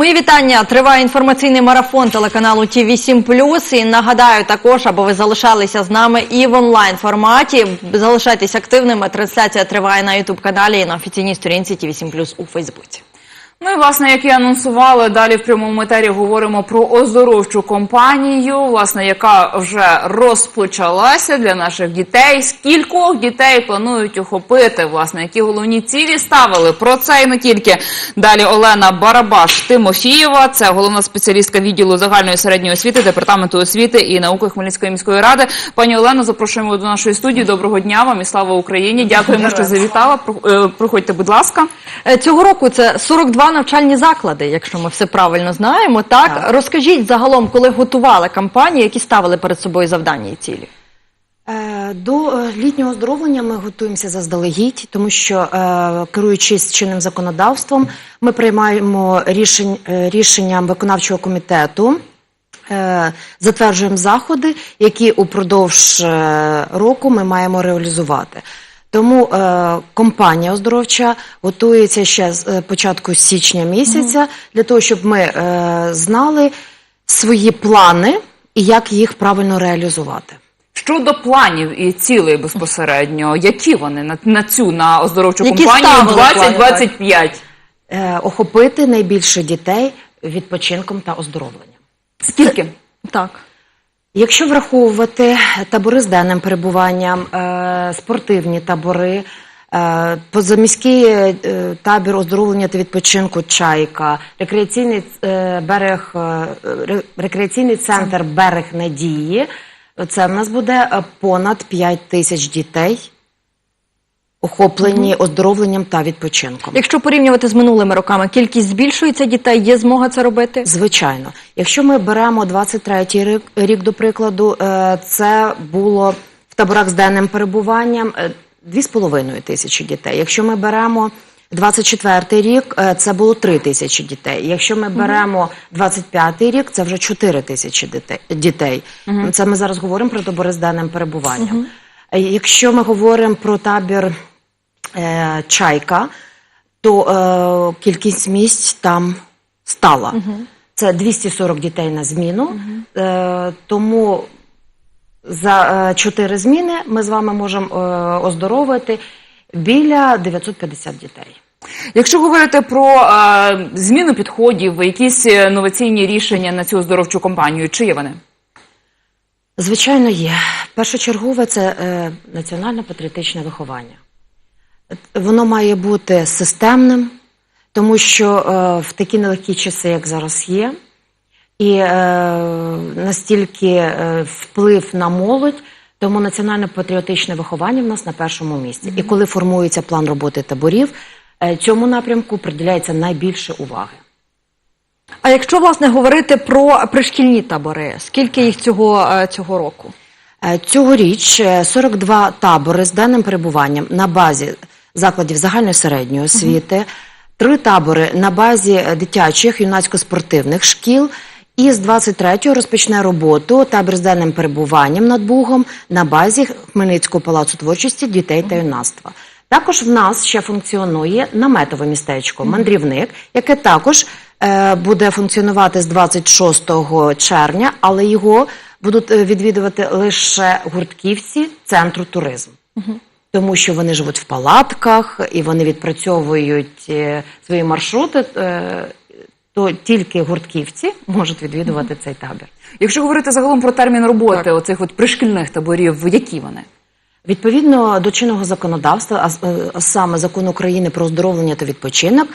Мої вітання. Триває інформаційний марафон телеканалу Ті 8 І нагадаю також, аби ви залишалися з нами і в онлайн форматі. Залишайтесь активними. Трансляція триває на Ютуб каналі і на офіційній сторінці Ті 8 у Фейсбуці. Ну і власне, як і анонсували, далі в прямому етері говоримо про оздоровчу компанію, власне, яка вже розпочалася для наших дітей. Скількох дітей планують охопити, власне, які головні цілі ставили про це і не тільки. Далі Олена Барабаш Тимофієва, це головна спеціалістка відділу загальної середньої освіти, департаменту освіти і науки Хмельницької міської ради. Пані Олено, запрошуємо до нашої студії. Доброго дня вам і слава Україні! Дякуємо, що завітала. Е, Проходьте, будь ласка. Е, Цього року це 42 навчальні заклади, якщо ми все правильно знаємо. Так, Так. розкажіть загалом, коли готували кампанію, які ставили перед собою завдання і цілі. Е, До е, літнього оздоровлення ми готуємося заздалегідь, тому що е, керуючись чинним законодавством, ми приймаємо рішень, рішенням виконавчого комітету. Затверджуємо заходи, які упродовж року ми маємо реалізувати. Тому е, компанія оздоровча готується ще з е, початку січня місяця для того, щоб ми е, знали свої плани і як їх правильно реалізувати. Щодо планів і цілей безпосередньо, які вони на, на цю на оздоровчу Які компанію ставили плани, 2025? Е, охопити найбільше дітей відпочинком та оздоровленням. Скільки? Так. Якщо враховувати табори з денним перебуванням, е, спортивні табори, е, позаміський е, табір оздоровлення та відпочинку Чайка, рекреаційний берег, рекреаційний центр Берег Надії, це в нас буде понад 5 тисяч дітей, охоплені оздоровленням та відпочинком. Якщо порівнювати з минулими роками, кількість збільшується дітей, є змога це робити? Звичайно, якщо ми беремо 23-й рік, рік до прикладу, е, це було в таборах з денним перебуванням е, 2,5 тисячі дітей. Якщо ми беремо 24-й рік, е, це було 3 тисячі дітей. Якщо ми беремо 25-й рік, це вже 4 тисячі дітей. Це ми зараз говоримо про табори з денним перебуванням. Е, Якщо ми говоримо про табір е, Чайка, то е, кількість місць там стала. Це 240 дітей на зміну. Е, тому за е, 4 зміни ми з вами можемо е, оздоровити біля 950 дітей. Якщо говорити про е, зміну підходів, якісь е, інноваційні рішення на цю оздоровчу компанію, чи є вони? Звичайно, є. Першочергове це е, національно-патріотичне виховання. Воно має бути системним, тому що е, в такі нелегкі часи, як зараз є, і е, настільки е, вплив на молодь, тому національно-патріотичне виховання в нас на першому місці. І коли формується план роботи таборів, е, цьому напрямку приділяється найбільше уваги. А якщо власне говорити про пришкільні табори, скільки їх цього, цього року? Цьогоріч е, 42 табори з денним перебуванням на базі закладів загальної середньої освіти, три табори на базі дитячих юнацько-спортивних шкіл. І з 23-го розпочне роботу табір з денним перебуванням над Бугом на базі Хмельницького палацу творчості дітей та юнацтва. Також в нас ще функціонує наметове містечко Мандрівник, яке також е, буде функціонувати з 26 червня, але його будуть е, відвідувати лише гуртківці центру туризму. Тому що вони живуть в палатках і вони відпрацьовують е, свої маршрути, е, то тільки гуртківці можуть відвідувати цей табір. Якщо говорити загалом про термін роботи оцих от пришкільних таборів, які вони? Відповідно до чинного законодавства, а е, саме закон України про оздоровлення та відпочинок,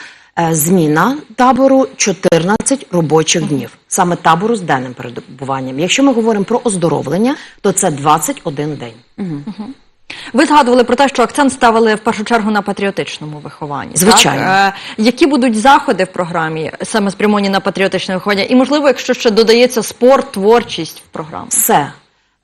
зміна табору 14 робочих днів, саме табору з денним перебуванням. Якщо ми говоримо про оздоровлення, то це 21 день. Ви згадували про те, що акцент ставили в першу чергу на патріотичному вихованні. Звичайно. Так? Е, які будуть заходи в програмі саме спрямовані на патріотичне виховання? І можливо, якщо ще додається спорт, творчість в програму? Все.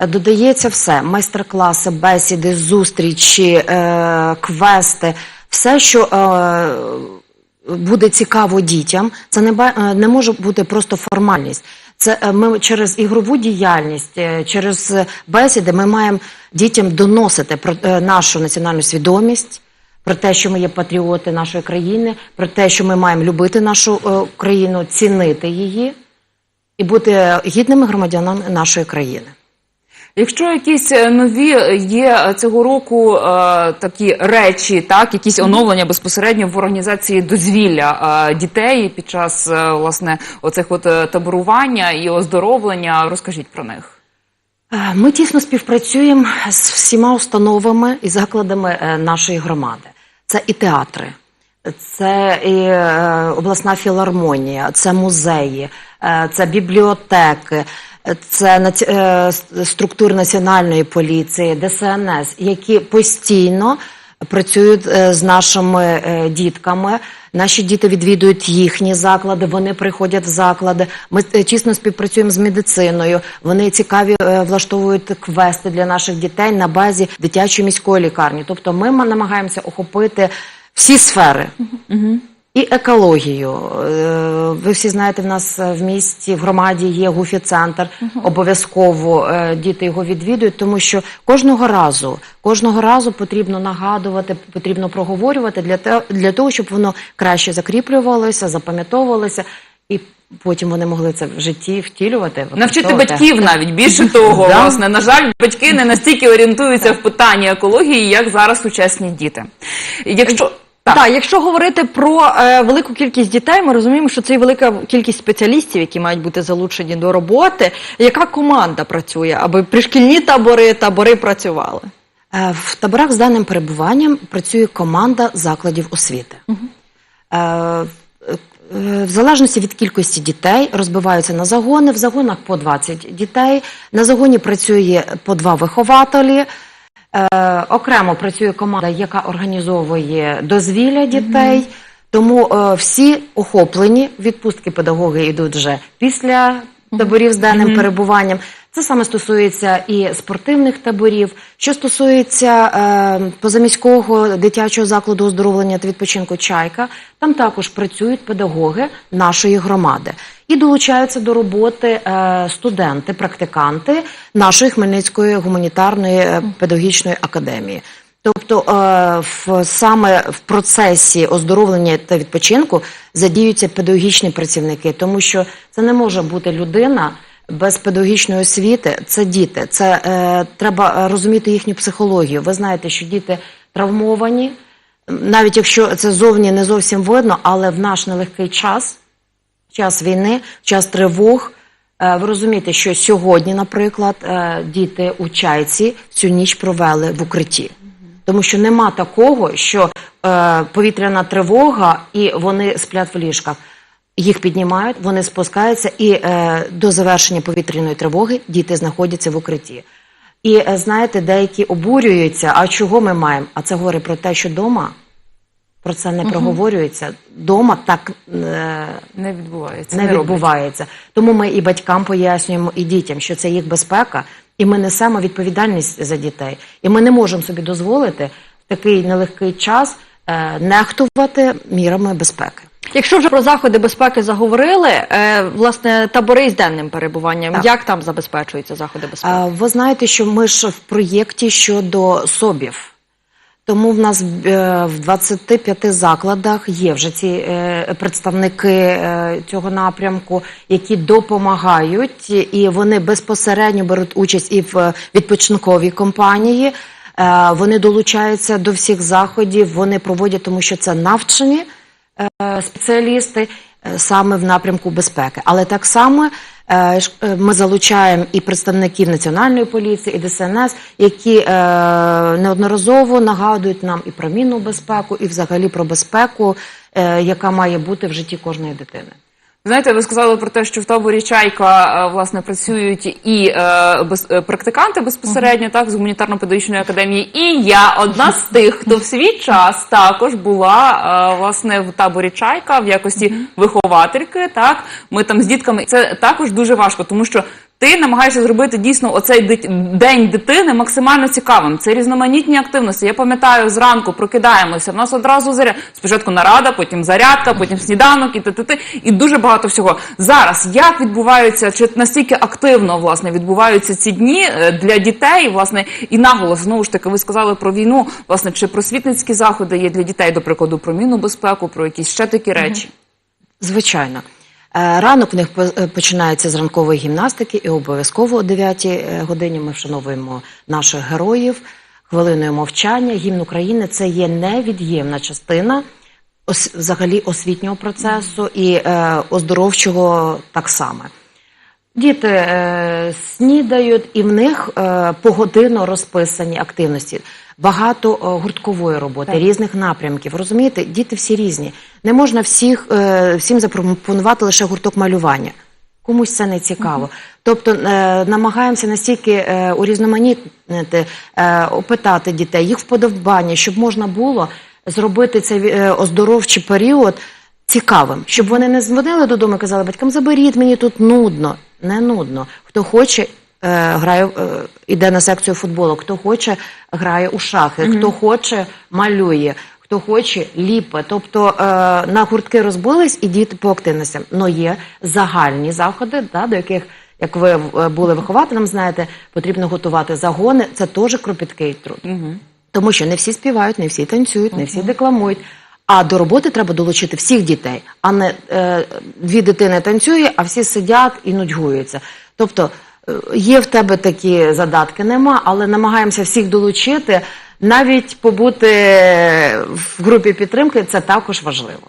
Додається все: майстер-класи, бесіди, зустрічі, е, квести, все, що е, буде цікаво дітям. Це не, е, не може бути просто формальність. Це е, ми через ігрову діяльність, е, через е, бесіди ми маємо дітям доносити про нашу національну свідомість, про те, що ми є патріоти нашої країни, про те, що ми маємо любити нашу країну, цінити її і бути гідними громадянами нашої країни. Якщо якісь е, нові є е, цього року е, такі речі, так якісь оновлення безпосередньо в організації дозвілля е, дітей під час е, власне оцих от е, таборування і оздоровлення, розкажіть про них. Е, Ми тісно співпрацюємо з всіма установами і закладами е, нашої громади. Це і театри, це і е, обласна філармонія, це музеї, е, це бібліотеки, е, це е, структури національної поліції, ДСНС, які постійно працюють е, з нашими е, дітками. Наші діти відвідують їхні заклади, вони приходять в заклади. Ми тісно співпрацюємо з медициною. Вони цікаві влаштовують квести для наших дітей на базі дитячої міської лікарні. Тобто, ми намагаємося охопити всі сфери. І екологію. Е, Ви всі знаєте, в нас е, в місті, в громаді є гуфі-центр. Обов'язково е, діти його відвідують, тому що кожного разу, кожного разу потрібно нагадувати, потрібно проговорювати для, те, для того, щоб воно краще закріплювалося, запам'ятовувалося, і потім вони могли це в житті втілювати. Навчити батьків навіть більше того, власне, на жаль, батьки не настільки орієнтуються в питанні екології, як зараз сучасні діти. Якщо так. Так, якщо говорити про е, велику кількість дітей, ми розуміємо, що це і велика кількість спеціалістів, які мають бути залучені до роботи. Яка команда працює, аби пришкільні табори, табори працювали? Е, В таборах з даним перебуванням працює команда закладів освіти. Е, е, В залежності від кількості дітей розбиваються на загони. В загонах по 20 дітей. На загоні працює по два вихователі. Е, Окремо працює команда, яка організовує дозвілля дітей. Тому е, всі охоплені, відпустки педагоги йдуть вже після таборів з денним перебуванням. Це саме стосується і спортивних таборів. Що стосується е, позаміського дитячого закладу оздоровлення та відпочинку Чайка, там також працюють педагоги нашої громади і долучаються до роботи е, студенти, практиканти нашої Хмельницької гуманітарної е, педагогічної академії. Тобто е, в, саме в процесі оздоровлення та відпочинку задіються педагогічні працівники, тому що це не може бути людина без педагогічної освіти. Це діти. Це треба розуміти їхню психологію. Ви знаєте, що діти травмовані, навіть якщо це зовні не зовсім видно, але в наш нелегкий час, час війни, час тривог. е, Ви розумієте, що сьогодні, наприклад, е, діти у чайці всю ніч провели в укритті. Тому що нема такого, що е, повітряна тривога і вони сплять в ліжках. Їх піднімають, вони спускаються, і до завершення повітряної тривоги діти знаходяться в укритті. І знаєте, деякі обурюються, а чого ми маємо? А це говорить про те, що вдома про це не проговорюється. Дома так е, не відбувається. не відбувається. Тому ми і батькам пояснюємо, і дітям, що це їх безпека, і ми несемо відповідальність за дітей. І ми не можемо собі дозволити в такий нелегкий час е, нехтувати мірами безпеки. Якщо вже про заходи безпеки заговорили, е, власне, табори з денним перебуванням, Так. як там забезпечуються заходи безпеки? Ви знаєте, що ми ж в проєкті щодо СОБів. Тому в нас е, в 25 закладах є вже ці е, представники е, цього напрямку, які допомагають, і вони безпосередньо беруть участь і в відпочинковій компанії. Вони долучаються до всіх заходів, вони проводять, тому що це навчені спеціалісти саме в напрямку безпеки. Але так само ми залучаємо і представників національної поліції, і ДСНС, які е, неодноразово нагадують нам і про мінну безпеку, і взагалі про безпеку, е, яка має бути в житті кожної дитини. Знаєте, ви сказали про те, що в таборі Чайка е, власне працюють і е, без, е, практиканти безпосередньо, так з гуманітарно-педагогічної академії. І я одна з тих, хто в свій час також була е, власне в таборі Чайка в якості виховательки. Так, ми там з дітками це також дуже важко, тому що. Ти намагаєшся зробити дійсно оцей дит- день дитини максимально цікавим. Це різноманітні активності. Я пам'ятаю, зранку прокидаємося. В нас одразу заряд. Спочатку нарада, потім зарядка, потім сніданок і т.т. і дуже багато всього. Зараз як відбуваються, чи настільки активно власне відбуваються ці дні е, для дітей, власне, і наголос знову ж таки, ви сказали про війну, власне, чи просвітницькі заходи є для дітей, до прикладу, про мінну безпеку, про якісь ще такі речі. Звичайно. Е, Ранок у них е, починається з ранкової гімнастики, і обов'язково о 9 годині ми вшановуємо наших героїв хвилиною мовчання. Гімн України це є невід'ємна частина ос- взагалі освітнього процесу і е, оздоровчого так само. Діти е, снідають, і в них е, погодинно розписані активності. Багато е, гурткової роботи, різних напрямків. Розумієте, діти всі різні. Не можна всіх, е, всім запропонувати лише гурток малювання. Комусь це не цікаво. Тобто е, намагаємося настільки е, урізноманітнити, е, опитати дітей, їх вподобання, щоб можна було зробити цей е, оздоровчий період цікавим, щоб вони не дзвонили додому і казали батькам, заберіть мені тут нудно. Не нудно. Хто хоче, грає, е, іде на секцію футболу, хто хоче, грає у шахи, хто хоче, малює. Хто хоче, ліпе. Тобто е, на гуртки розбились і діти по активностям. Но є загальні заходи, да, до яких, як ви е, були вихователем, знаєте, потрібно готувати загони. Це теж кропіткий труд. Тому що не всі співають, не всі танцюють, не всі декламують. А до роботи треба долучити всіх дітей, а не е, дві дитини танцює, а всі сидять і нудьгуються. Тобто е, є в тебе такі задатки, нема, але намагаємося всіх долучити. Навіть побути в групі підтримки це також важливо.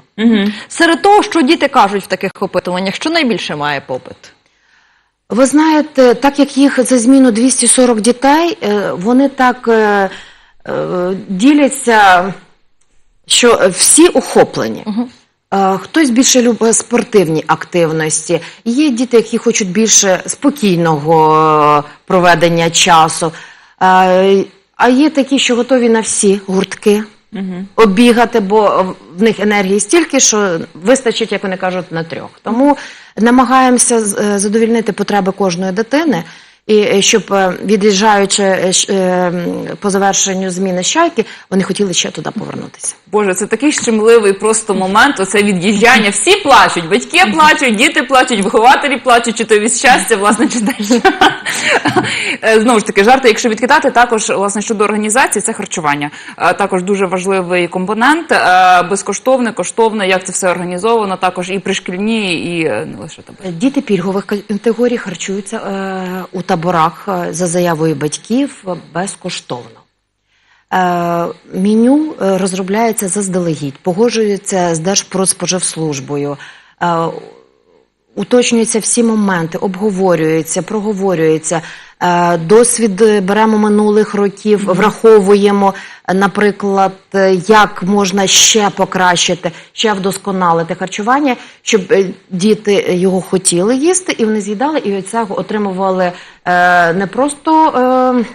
Серед того, що діти кажуть в таких опитуваннях, що найбільше має попит? Ви знаєте, так як їх за зміну 240 дітей, е, вони так е, е, діляться, що всі охоплені. Е, Хтось більше любить спортивні активності. Є діти, які хочуть більше спокійного е, проведення часу. Е, А є такі, що готові на всі гуртки оббігати, бо в них енергії стільки, що вистачить, як вони кажуть, на трьох. Тому намагаємося е, задовільнити потреби кожної дитини. І е, щоб е, від'їжджаючи е, е, по завершенню зміни щайки, вони хотіли ще туди повернутися. Боже, це такий щемливий просто момент. Оце від'їжджання. Всі плачуть, батьки плачуть, діти плачуть, вихователі плачуть, чи то від щастя, власне, чи теж. Е, Знову ж таки, жарти, якщо відкидати, також власне щодо організації, це харчування. Е, Також дуже важливий компонент. Е, Безкоштовне, коштовне, як це все організовано, також і пришкільні, і не лише там. Діти пільгових категорій харчуються у таборах за заявою батьків безкоштовно. Е, меню е, розробляється заздалегідь, погоджується з Держпродспоживслужбою, е, уточнюються всі моменти, обговорюються, проговорюються. Е, Досвід беремо минулих років, враховуємо, наприклад, як можна ще покращити, ще вдосконалити харчування, щоб діти його хотіли їсти, і вони з'їдали, і від цього отримували не просто.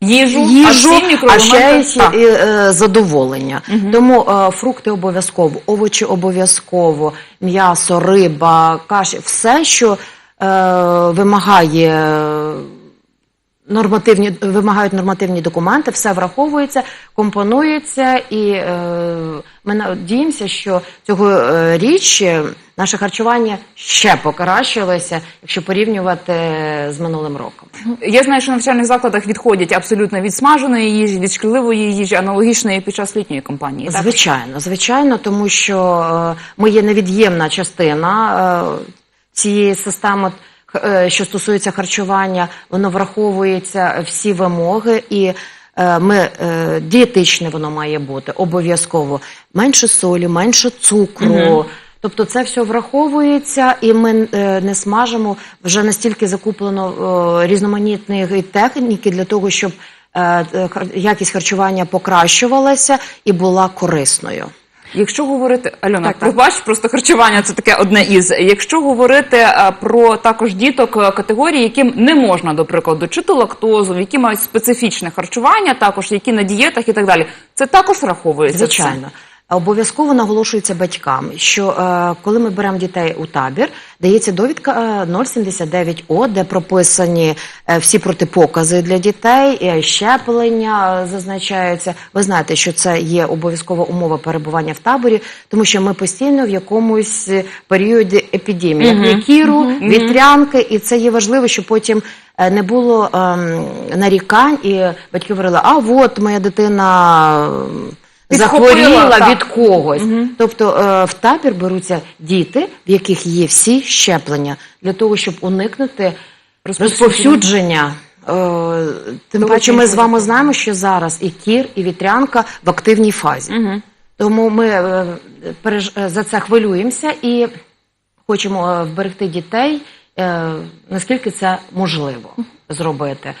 Їжу, їжу, а, всі а ще і, е, задоволення. Тому е, фрукти обов'язково, овочі обов'язково, м'ясо, риба, каші, все, що е, вимагає. Е, Нормативні вимагають нормативні документи, все враховується, компонується, і е, ми надіємося, що цього е, річ е, наше харчування ще покращилося, якщо порівнювати з минулим роком. Я знаю, що в навчальних закладах відходять абсолютно від смаженої їжі, від шкідливої їжі, аналогічної під час літньої кампанії. так? Звичайно, звичайно, тому що е, ми є невід'ємна частина е, цієї системи, е, що стосується харчування, воно враховується всі вимоги і. е, Ми е, дієтичне воно має бути обов'язково менше солі, менше цукру. Тобто це все враховується, і ми е, не смажимо вже настільки закуплено е, різноманітної техніки для того, щоб е, е, якість харчування покращувалася і була корисною. Якщо говорити Альона, Так, так. пробач, просто харчування це таке одне із. Якщо говорити е, про також діток е, категорії, яким не можна, до прикладу, чи то лактозу, які мають специфічне харчування, також які на дієтах і так далі, це також враховується. Звичайно. Обов'язково наголошується батькам, що е, коли ми беремо дітей у табір, дається довідка е, 079О, де прописані е, всі протипокази для дітей, е, щеплення е, зазначаються. Ви знаєте, що це є обов'язкова умова перебування в таборі, тому що ми постійно в якомусь е, періоді епідемії, є кіру, вітрянки, і це є важливо, щоб потім е, не було ем, нарікань, і батьки говорили, а от моя дитина. Захворіла від когось. Тобто е, в табір беруться діти, в яких є всі щеплення, для того, щоб уникнути розповсюдження. Е, Тим паче, ми з вами знаємо, що зараз і кір, і вітрянка в активній фазі. Тому ми е, за це хвилюємося і хочемо вберегти дітей, наскільки це можливо зробити.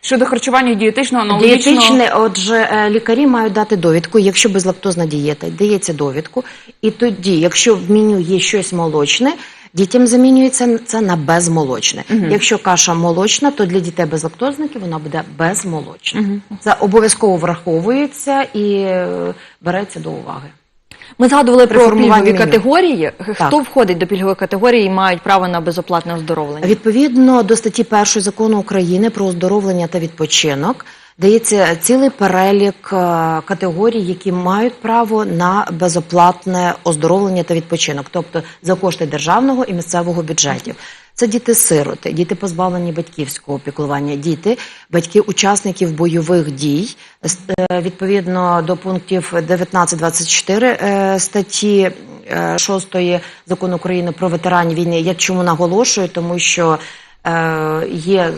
Щодо харчування дієтичного, аналогічного... Дієтичне, отже, е, лікарі мають дати довідку, якщо безлактозна дієта, дається довідку. І тоді, якщо в меню є щось молочне, дітям замінюється це на безмолочне. Якщо каша молочна, то для дітей безлактозників вона буде безмолочна. Це обов'язково враховується і е, береться до уваги. Ми згадували про пільгові категорії. Хто Так. входить до пільгової категорії і мають право на безоплатне оздоровлення? Відповідно до статті 1 закону України про оздоровлення та відпочинок дається цілий перелік е, категорій, які мають право на безоплатне оздоровлення та відпочинок, тобто за кошти державного і місцевого бюджетів. Це діти-сироти, діти позбавлені батьківського опікування, діти, батьки учасників бойових дій. Е, Відповідно до пунктів 19-24 е, статті е, 6 закону України про ветеранів війни. Я чому наголошую, тому що є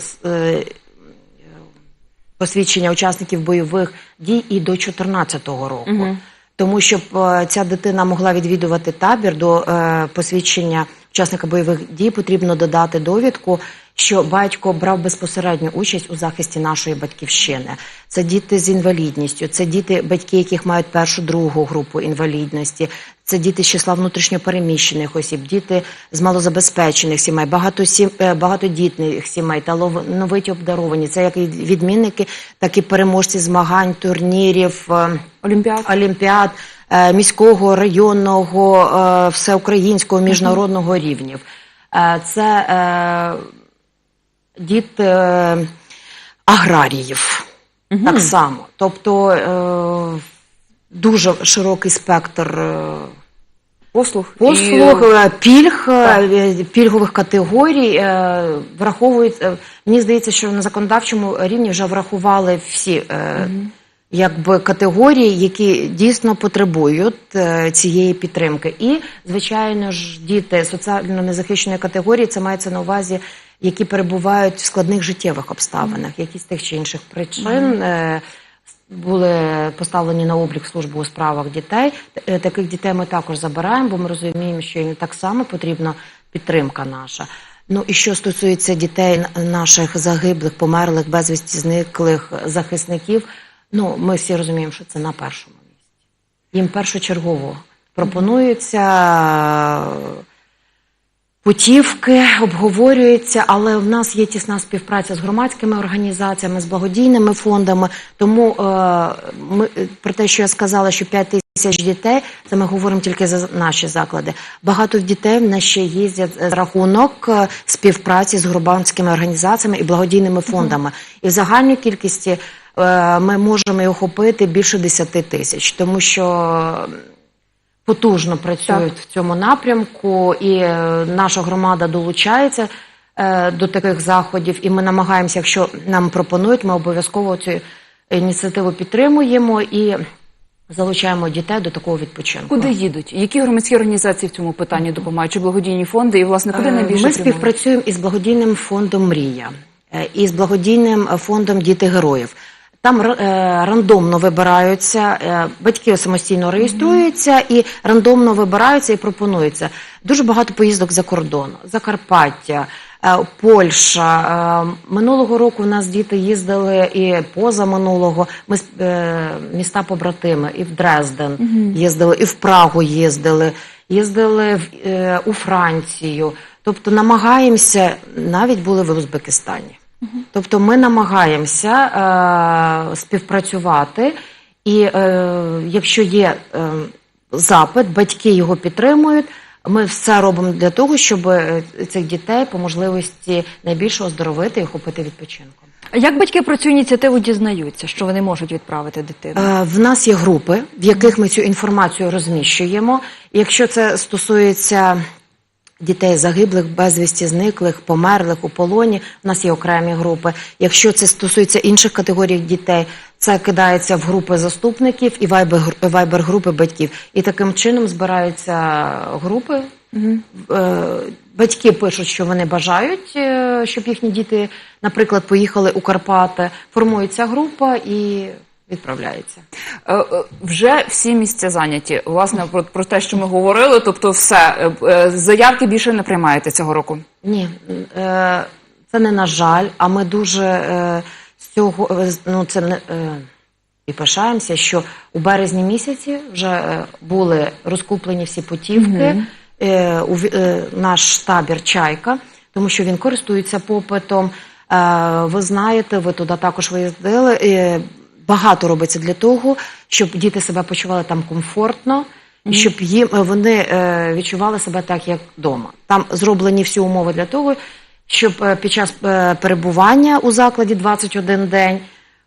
посвідчення учасників бойових дій і до 2014 року. Тому щоб е, ця дитина могла відвідувати табір до е, посвідчення учасника бойових дій, потрібно додати довідку, що батько брав безпосередню участь у захисті нашої батьківщини. Це діти з інвалідністю, це діти, батьки, яких мають першу другу групу інвалідності. Це діти з числа внутрішньопереміщених осіб, діти з малозабезпечених сімей, багато сім, е, багатодітних сімей, талановиті обдаровані. Це як і відмінники, так і переможці змагань, турнірів. е, Олімпіад. олімпіад е, міського, районного, всеукраїнського, міжнародного рівнів. Це е, діти е, аграріїв так само. Тобто е, дуже широкий спектр е, Послуг. послуг, І... е, пільг, е, пільгових категорій е, враховують. е, Мені здається, що на законодавчому рівні вже врахували всі. е, Якби категорії, які дійсно потребують е, цієї підтримки, і звичайно ж діти соціально незахищеної категорії, це мається на увазі, які перебувають в складних життєвих обставинах, які з тих чи інших причин е, були поставлені на облік службу у справах дітей. Е, Таких дітей ми також забираємо, бо ми розуміємо, що їм так само потрібна підтримка наша. Ну і що стосується дітей наших загиблих, померлих, безвісті зниклих захисників, ну ми всі розуміємо, що це на першому місці. Їм першочергово пропонуються е, путівки, обговорюються, але в нас є тісна співпраця з громадськими організаціями, з благодійними фондами. Тому е, ми про те, що я сказала, що 5 тисяч дітей, це ми говоримо тільки за наші заклади. Багато дітей в нас ще їздять за рахунок е, співпраці з громадськими організаціями і благодійними фондами. І в загальній кількості е, ми можемо охопити більше 10 тисяч, тому що потужно працюють в цьому напрямку, і е, наша громада долучається е, до таких заходів. І ми намагаємося, якщо нам пропонують, ми обов'язково цю ініціативу підтримуємо і залучаємо дітей до такого відпочинку. Куди їдуть? Які громадські організації в цьому питанні допомагають? Чи благодійні фонди? І, власне, куди Е, найбільше Ми співпрацюємо із благодійним фондом Мрія і з благодійним фондом Діти героїв. Там е, рандомно вибираються, е, батьки самостійно реєструються і рандомно вибираються і пропонуються. Дуже багато поїздок за кордон, Закарпаття, е, Польща. Минулого року у нас діти їздили і поза минулого. Ми міста побратими, і в Дрезден їздили, і в Прагу їздили, їздили у Францію. Тобто намагаємося, навіть були в Узбекистані. Тобто ми намагаємося е, співпрацювати І е, якщо є е, запит, батьки його підтримують. Ми все робимо для того, щоб е, цих дітей по можливості найбільше оздоровити і охопити відпочинком. А Як батьки про цю ініціативу дізнаються, що вони можуть відправити дитину? Е, В нас є групи, в яких ми цю інформацію розміщуємо. Якщо це стосується дітей загиблих, безвісті зниклих, померлих у полоні, в нас є окремі групи. Якщо це стосується інших категорій дітей, це кидається в групи заступників і вайбер- вайбер-групи батьків. І таким чином збираються групи. Е, Батьки пишуть, що вони бажають, е, щоб їхні діти, наприклад, поїхали у Карпати. Формується група і відправляється. Е, е, Вже всі місця зайняті. Власне, про, про те, що ми говорили, тобто все, е, заявки більше не приймаєте цього року. Ні, це не на жаль, а ми дуже з цього ну, це не. І пишаємося, що у березні місяці вже були розкуплені всі путівки у наш табір Чайка, тому що він користується попитом. Ви знаєте, ви туди також виїздили. Багато робиться для того, щоб діти себе почували там комфортно. І щоб їм е, вони е, відчували себе так, як вдома. Там зроблені всі умови для того, щоб е, під час перебування у закладі 21 день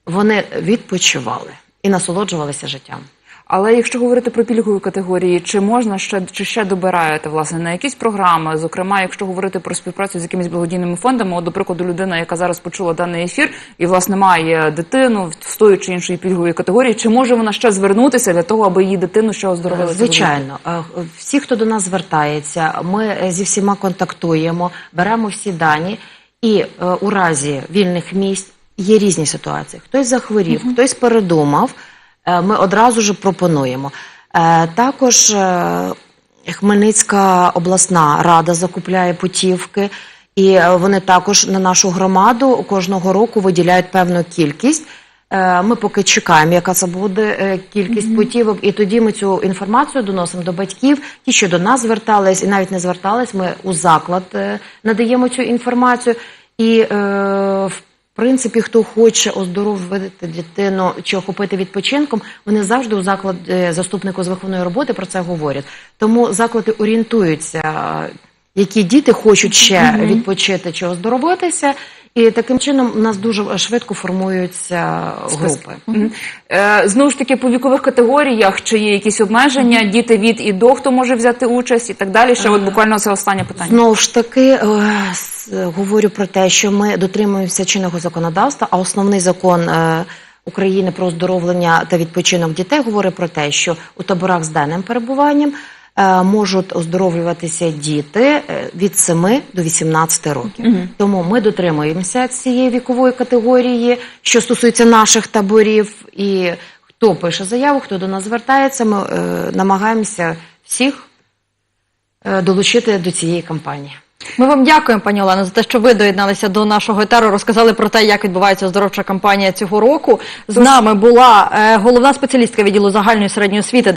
вони відпочивали і насолоджувалися життям. Але якщо говорити про пільгові категорії, чи можна ще чи ще добираєте власне на якісь програми? Зокрема, якщо говорити про співпрацю з якимись благодійними фондами, от, до прикладу, людина, яка зараз почула даний ефір і власне має дитину в тої чи іншої пільгової категорії, чи може вона ще звернутися для того, аби її дитину ще оздоровили? Звичайно, Е, всі, хто до нас звертається, ми е, зі всіма контактуємо, беремо всі дані, і е, у разі вільних місць є різні ситуації. Хтось захворів, хтось передумав. Е, Ми одразу ж пропонуємо. Е, Також е, Хмельницька обласна рада закупляє путівки, і вони також на нашу громаду кожного року виділяють певну кількість. Ми поки чекаємо, яка це буде кількість путівок, і тоді ми цю інформацію доносимо до батьків. Ті, що до нас звертались, і навіть не звертались, ми у заклад надаємо цю інформацію. І е, в принципі, хто хоче оздоровити дитину чи охопити відпочинком, вони завжди у заклад е, заступнику з виховної роботи про це говорять. Тому заклади орієнтуються, е, які діти хочуть ще відпочити чи оздоровитися. І таким чином у нас дуже швидко формуються групи. Е, Знову ж таки, по вікових категоріях, чи є якісь обмеження, діти від і до, хто може взяти участь і так далі. Ще от буквально це останнє питання. Знову ж таки, е, говорю про те, що ми дотримуємося чинного законодавства, а основний закон е, України про оздоровлення та відпочинок дітей говорить про те, що у таборах з денним перебуванням е, можуть оздоровлюватися діти е, від 7 до 18 років. Тому ми дотримуємося цієї вікової категорії, що стосується наших таборів, і хто пише заяву, хто до нас звертається, ми е, намагаємося всіх е, долучити до цієї кампанії. Ми вам дякуємо, пані Олено, за те, що ви доєдналися до нашого етеру, розказали про те, як відбувається оздоровча кампанія цього року. З нами була е, головна спеціалістка відділу загальної середньої освіти